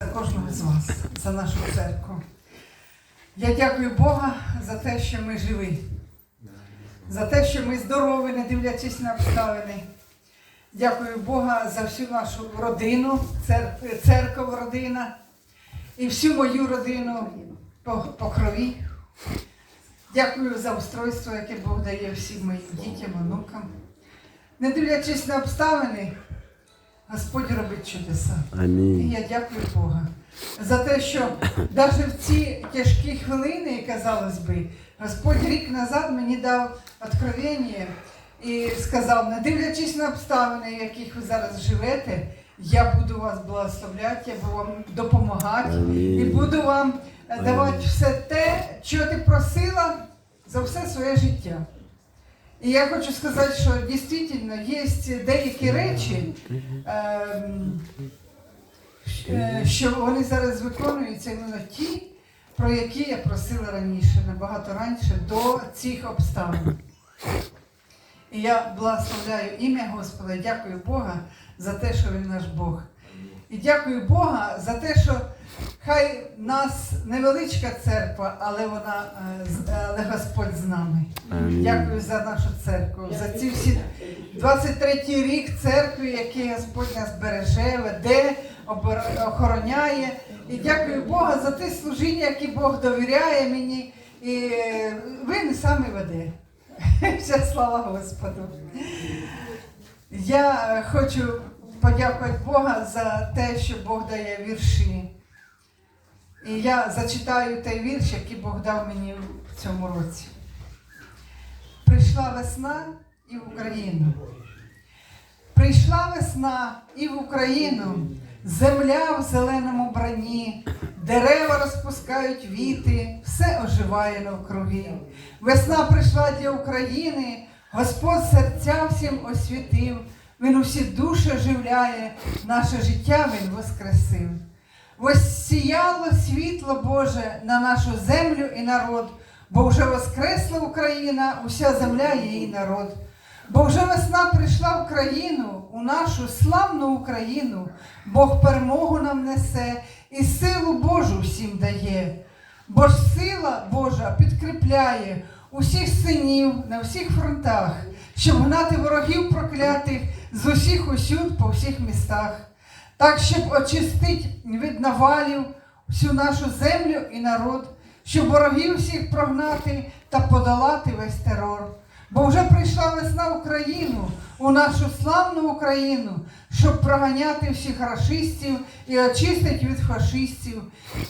за кожного з вас, за нашу церкву. Я дякую Бога за те, що ми живі, за те, що ми здорові, не дивлячись на обставини. Дякую Бога за всю нашу родину, цер- церков родина і всю мою родину по, по крові. Дякую за устройство, яке Бог дає всім моїм дітям, онукам. Не дивлячись на обставини, Господь робить чудеса. І я дякую Бога за те, що навіть в ці тяжкі хвилини, казалось би, Господь рік назад мені дав откровення і сказав, не дивлячись на обставини, в яких ви зараз живете, я буду вас благословляти, я буду вам допомагати Амінь. і буду вам давати все те, що ти просила за все своє життя. І я хочу сказати, що дійсно є деякі речі, ем, е, що вони зараз виконуються іменно ті, про які я просила раніше, набагато раніше, до цих обставин. І я благословляю ім'я Господа, дякую Бога за те, що Він наш Бог. І дякую Бога за те, що хай нас невеличка церква, але вона е, з- але Господь з нами. Дякую за нашу церкву, за ці всі 23-й рік церкви, який Господь нас береже, веде, охороняє. І дякую Бога за те служіння, яке Бог довіряє мені. І е, він саме веде. Вся слава Господу. Я е, хочу подякувати Бога за те, що Бог дає вірші. І я зачитаю той вірш, який Бог дав мені в цьому році. Прийшла весна і в Україну. Прийшла весна і в Україну, земля в зеленому бранні, дерева розпускають віти, все оживає навкруги. Весна прийшла для України, Господь серця всім освітив, Він усі душі оживляє, наше життя Він воскресив. Воссіяло світло Боже на нашу землю і народ, бо вже воскресла Україна, уся земля її народ. Бо вже весна прийшла в країну, у нашу славну Україну, Бог перемогу нам несе і силу Божу всім дає. Бо ж сила Божа підкріпляє усіх синів на всіх фронтах, щоб гнати ворогів проклятих з усіх усюд по всіх містах так, щоб очистить від навалів всю нашу землю і народ, щоб ворогів всіх прогнати та подолати весь терор. Бо вже прийшла весна Україну, у нашу славну Україну, щоб проганяти всіх рашистів і очистить від фашистів.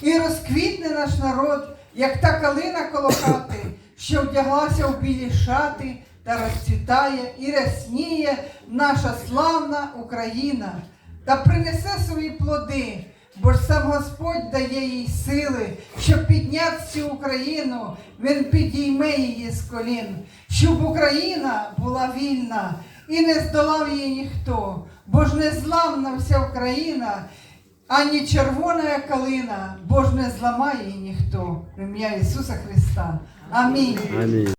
І розквітне наш народ, як та калина коло хати, що вдяглася в білі шати та розцвітає і рясніє наша славна Україна та принесе свої плоди, бо ж сам Господь дає їй сили, щоб підняти цю Україну, Він підійме її з колін, щоб Україна була вільна і не здолав її ніхто, бо ж не зламна вся Україна, ані червона калина, бо ж не зламає її ніхто. В ім'я Ісуса Христа. Амінь. Амінь.